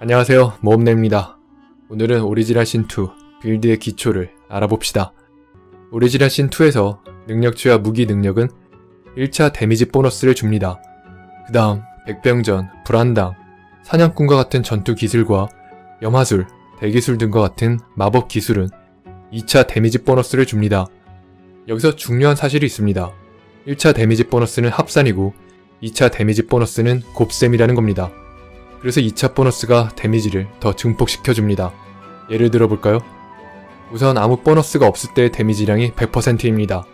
안녕하세요 모험내입니다. 오늘은 오리지널 신2 빌드의 기초를 알아봅시다. 오리지널 신2에서 능력치와 무기 능력은 1차 데미지 보너스를 줍니다. 그 다음 백병전, 불안당, 사냥꾼과 같은 전투 기술과 염화술, 대기술 등과 같은 마법 기술은 2차 데미지 보너스를 줍니다. 여기서 중요한 사실이 있습니다. 1차 데미지 보너스는 합산이고 2차 데미지 보너스는 곱셈이라는 겁니다 그래서 2차 보너스가 데미지를 더 증폭시켜줍니다. 예를 들어볼까요? 우선 아무 보너스가 없을 때의 데미지량이 100%입니다.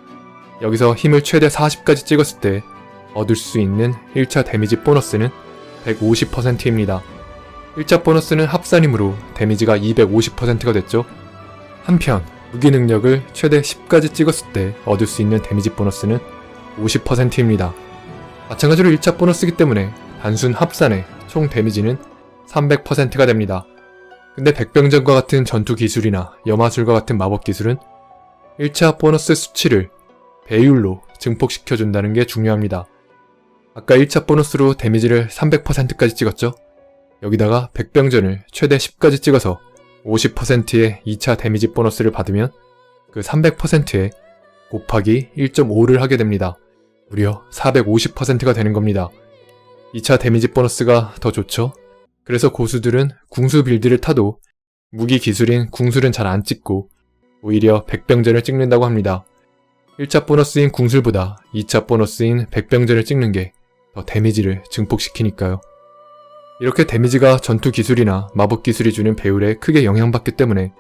여기서 힘을 최대 40까지 찍었을 때 얻을 수 있는 1차 데미지 보너스는 150%입니다. 1차 보너스는 합산이므로 데미지가 250%가 됐죠. 한편 무기 능력을 최대 10까지 찍었을 때 얻을 수 있는 데미지 보너스는 50%입니다. 마찬가지로 1차 보너스이기 때문에 단순 합산에 총 데미지는 300%가 됩니다. 근데 백병전과 같은 전투 기술이나 염화술과 같은 마법 기술은 1차 보너스 수치를 배율로 증폭시켜준다는 게 중요합니다. 아까 1차 보너스로 데미지를 300%까지 찍었죠? 여기다가 백병전을 최대 10까지 찍어서 50%의 2차 데미지 보너스를 받으면 그 300%에 곱하기 1.5를 하게 됩니다. 무려 450%가 되는 겁니다. 2차 데미지 보너스가 더 좋죠. 그래서 고수들은 궁수 빌드를 타도 무기 기술인 궁술은 잘 안 찍고 오히려 백병전을 찍는다고 합니다. 1차 보너스인 궁술보다 2차 보너스인 백병전을 찍는 게 더 데미지를 증폭시키니까요. 이렇게 데미지가 전투 기술이나 마법 기술이 주는 배율에 크게 영향받기 때문에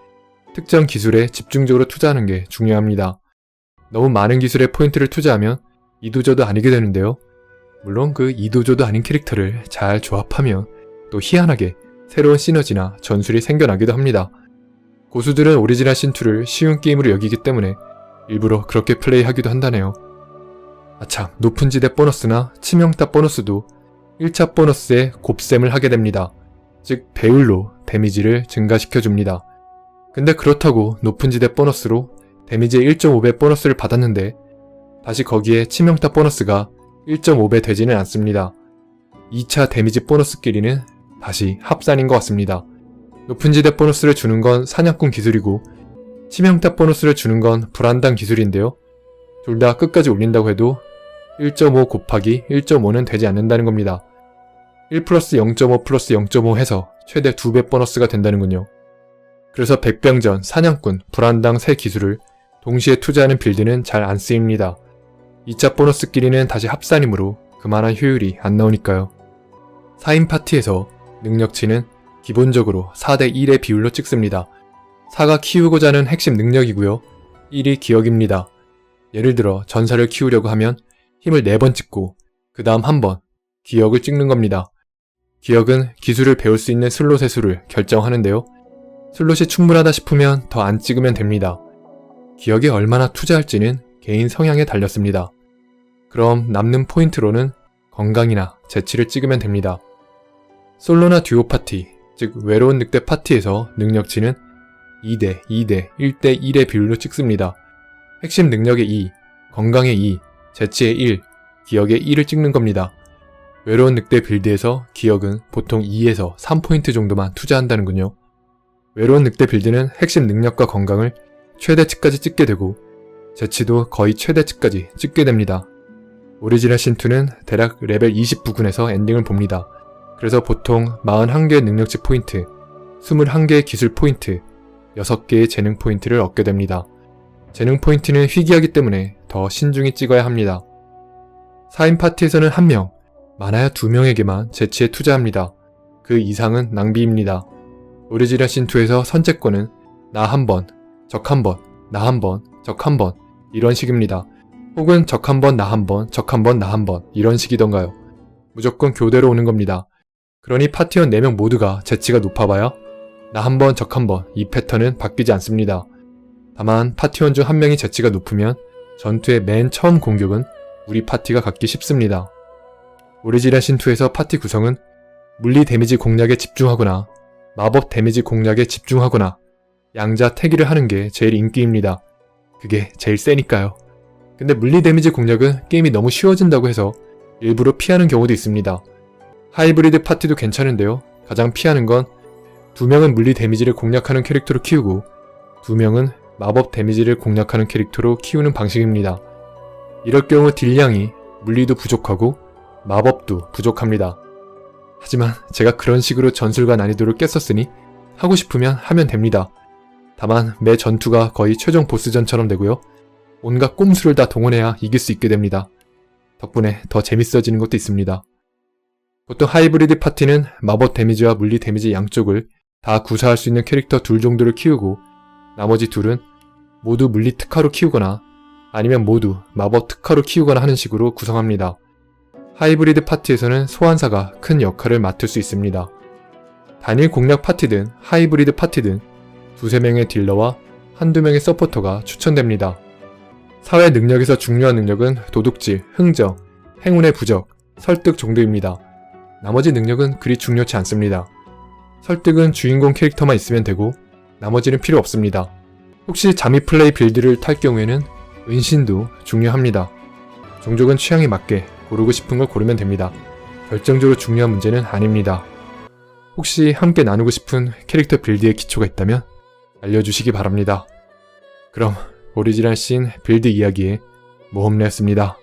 특정 기술에 집중적으로 투자하는 게 중요합니다. 너무 많은 기술에 포인트를 투자하면 이도저도 아니게 되는데요. 물론 그 이도저도 아닌 캐릭터를 잘 조합하면 또 희한하게 새로운 시너지나 전술이 생겨나기도 합니다. 고수들은 오리지널 신2를 쉬운 게임으로 여기기 때문에 일부러 그렇게 플레이하기도 한다네요. 아참, 높은 지대 보너스나 치명타 보너스도 1차 보너스에 곱셈을 하게 됩니다. 즉, 배율로 데미지를 증가시켜줍니다. 근데 그렇다고 높은 지대 보너스로 데미지의 1.5배 보너스를 받았는데 다시 거기에 치명타 보너스가 1.5배 되지는 않습니다. 2차 데미지 보너스 끼리는 다시 합산인 것 같습니다. 높은 지대 보너스를 주는 건 사냥꾼 기술이고 치명타 보너스를 주는 건 불안당 기술인데요. 둘 다 끝까지 올린다고 해도 1.5 곱하기 1.5는 되지 않는다는 겁니다. 1 플러스 0.5 플러스 0.5 해서 최대 2배 보너스가 된다는군요. 그래서 백병전, 사냥꾼, 불안당 세 기술을 동시에 투자하는 빌드는 잘 안 쓰입니다. 2차 보너스끼리는 다시 합산이므로 그만한 효율이 안 나오니까요. 4인 파티에서 능력치는 기본적으로 4대 1의 비율로 찍습니다. 4가 키우고자 하는 핵심 능력이고요. 1이 기억입니다. 예를 들어 전사를 키우려고 하면 힘을 4번 찍고 그 다음 한번 기억을 찍는 겁니다. 기억은 기술을 배울 수 있는 슬롯의 수를 결정하는데요. 슬롯이 충분하다 싶으면 더 안 찍으면 됩니다. 기억에 얼마나 투자할지는 개인 성향에 달렸습니다. 그럼 남는 포인트로는 건강이나 재치를 찍으면 됩니다. 솔로나 듀오 파티, 즉 외로운 늑대 파티에서 능력치는 2대 2대 1대 1의 비율로 찍습니다. 핵심 능력의 2, 건강의 2, 재치의 1, 기억의 1을 찍는 겁니다. 외로운 늑대 빌드에서 기억은 보통 2에서 3포인트 정도만 투자한다는군요. 외로운 늑대 빌드는 핵심 능력과 건강을 최대치까지 찍게 되고 재치도 거의 최대치까지 찍게 됩니다. 오리지널 신2는 대략 레벨 20 부근에서 엔딩을 봅니다. 그래서 보통 41개의 능력치 포인트, 21개의 기술 포인트, 6개의 재능 포인트를 얻게 됩니다. 재능 포인트는 희귀하기 때문에 더 신중히 찍어야 합니다. 4인 파티에서는 1명, 많아야 2명에게만 재치에 투자합니다. 그 이상은 낭비입니다. 오리지널 신2에서 선제권은 나 한 번, 적 한 번, 나 한 번, 적 한 번, 이런 식입니다. 혹은 적 한 번, 나 한 번, 적 한 번, 나 한 번 이런 식이던가요. 무조건 교대로 오는 겁니다. 그러니 파티원 4명 모두가 재치가 높아봐야 나 한 번, 적 한 번 이 패턴은 바뀌지 않습니다. 다만 파티원 중 한 명이 재치가 높으면 전투의 맨 처음 공격은 우리 파티가 갖기 쉽습니다. 오리지널 신2에서 파티 구성은 물리 데미지 공략에 집중하거나 마법 데미지 공략에 집중하거나 양자 태기를 하는 게 제일 인기입니다. 그게 제일 세니까요. 근데 물리 데미지 공략은 게임이 너무 쉬워진다고 해서 일부러 피하는 경우도 있습니다. 하이브리드 파티도 괜찮은데요. 가장 피하는 건 두 명은 물리 데미지를 공략하는 캐릭터로 키우고 두 명은 마법 데미지를 공략하는 캐릭터로 키우는 방식입니다. 이럴 경우 딜량이 물리도 부족하고 마법도 부족합니다. 하지만 제가 그런 식으로 전술과 난이도를 깼었으니 하고 싶으면 하면 됩니다. 다만 매 전투가 거의 최종 보스전처럼 되고요. 온갖 꼼수를 다 동원해야 이길 수 있게 됩니다. 덕분에 더 재밌어지는 것도 있습니다. 보통 하이브리드 파티는 마법 데미지와 물리 데미지 양쪽을 다 구사할 수 있는 캐릭터 둘 정도를 키우고 나머지 둘은 모두 물리 특화로 키우거나 아니면 모두 마법 특화로 키우거나 하는 식으로 구성합니다. 하이브리드 파티에서는 소환사가 큰 역할을 맡을 수 있습니다. 단일 공략 파티든 하이브리드 파티든 두세 명의 딜러와 한두 명의 서포터가 추천됩니다. 사회 능력에서 중요한 능력은 도둑질, 흥정, 행운의 부적, 설득 정도입니다. 나머지 능력은 그리 중요치 않습니다. 설득은 주인공 캐릭터만 있으면 되고 나머지는 필요 없습니다. 혹시 잠입 플레이 빌드를 탈 경우에는 은신도 중요합니다. 종족은 취향에 맞게 고르고 싶은 걸 고르면 됩니다. 결정적으로 중요한 문제는 아닙니다. 혹시 함께 나누고 싶은 캐릭터 빌드의 기초가 있다면 알려주시기 바랍니다. 그럼 오리지널 씬 빌드 이야기의 모험래였습니다.